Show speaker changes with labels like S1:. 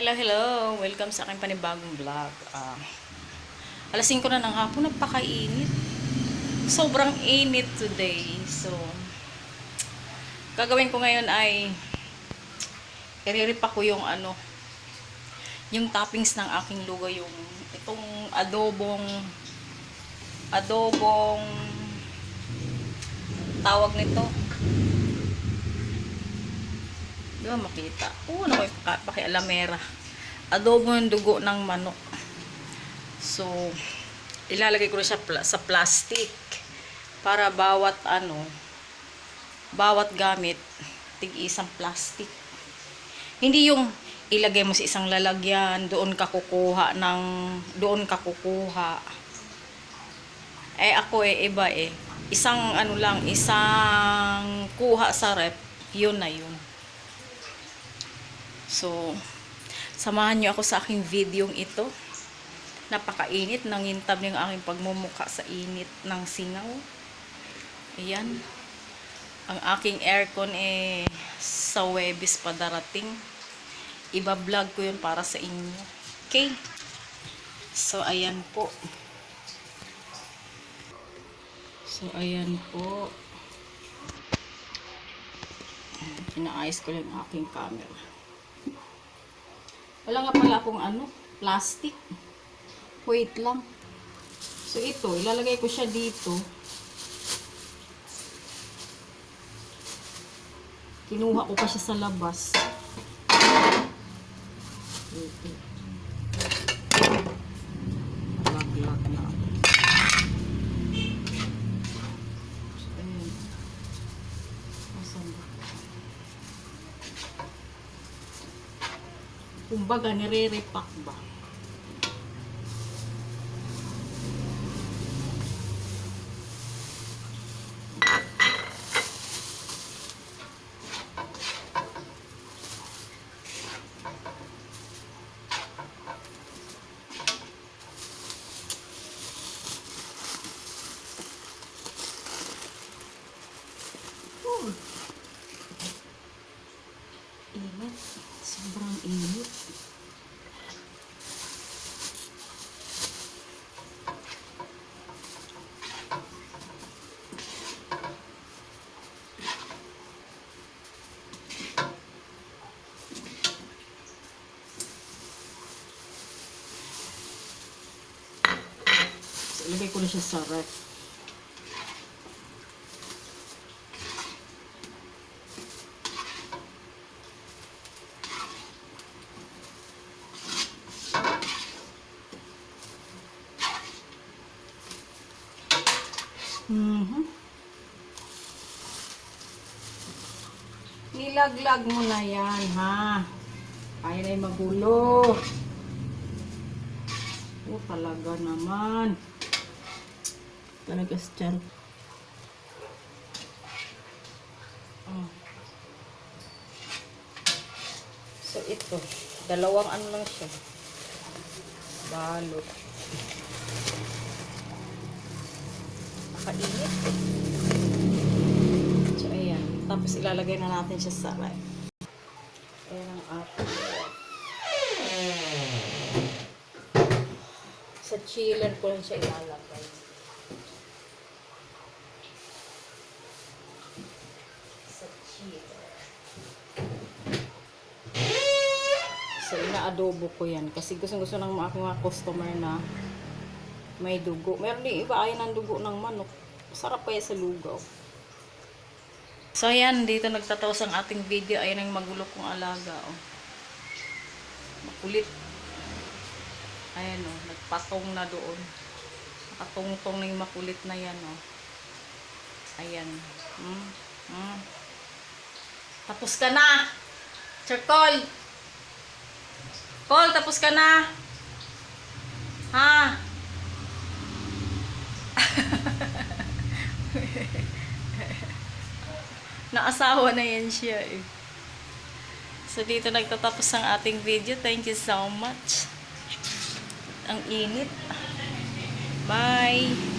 S1: Hello, hello! Welcome sa aking panibagong vlog. Ah, alas 5 na ng hapon, napakainit. Sobrang init today. So, gagawin ko ngayon ay iriripa ko yung ano, yung toppings ng aking lugaw, yung itong adobong adobong tawag nito. Di ba makita? Oo, ano ko pakialamera. Adobo yung dugo ng manok. So, ilalagay ko na siya pla- sa plastic para bawat ano, bawat gamit, tig isang plastic. Hindi yung ilagay mo sa isang lalagyan, doon ka kukuha ng, doon ka kukuha. Eh ako eh, iba eh. Isang ano lang, isang kuha sa rep, yun na yun. So, samahan nyo ako sa aking videong ito. Napakainit, nangintab yung aking pagmumuka sa init ng singaw. Ayan. Ang aking aircon eh sa Webis pa darating. Iba-vlog ko yun para sa inyo. Okay? So, ayan po. So, ayan po. Inaayos ko lang aking camera. Wala nga pala akong ano, plastic. Wait lang. So ito, ilalagay ko siya dito. Kinuha ko pa siya sa labas. Dito. Lag-lag na ako. So, ayan. Asan ba? Kumbaga, nire-repack ba? Init. Sobrang init. So, ilagay ko na siya sa ref. Mhm. Nilaglag mo na yan, ha? Kaya na yung magulo. Oh, talaga naman. Oh. So, ito. Dalawang ano lang siya. Balot. Nakainit. So, ayan. Tapos, ilalagay na natin siya sa ref. Ayan ang ref. Sa chiller ko lang siya ilalagay. So, ina-adobo ko yan. Kasi gusto-gusto ng mga mga customer na may dugo. Meron din iba ayaw ng dugo ng manok. Sarap kaya sa lugaw. So, ayan. Dito nagtataos ang ating video. Ayan ang magulo kong alaga. Oh. Makulit. Ayan oh, nagpatong na doon. Nakatungtong na yung makulit na yan oh. Ayan. Hmm. Hmm. Tapos ka na! Sir Cole, tapos ka na! Ha? Naasawa na yan siya eh. So dito nagtatapos ang ating video. Thank you so much. Ang init. Bye!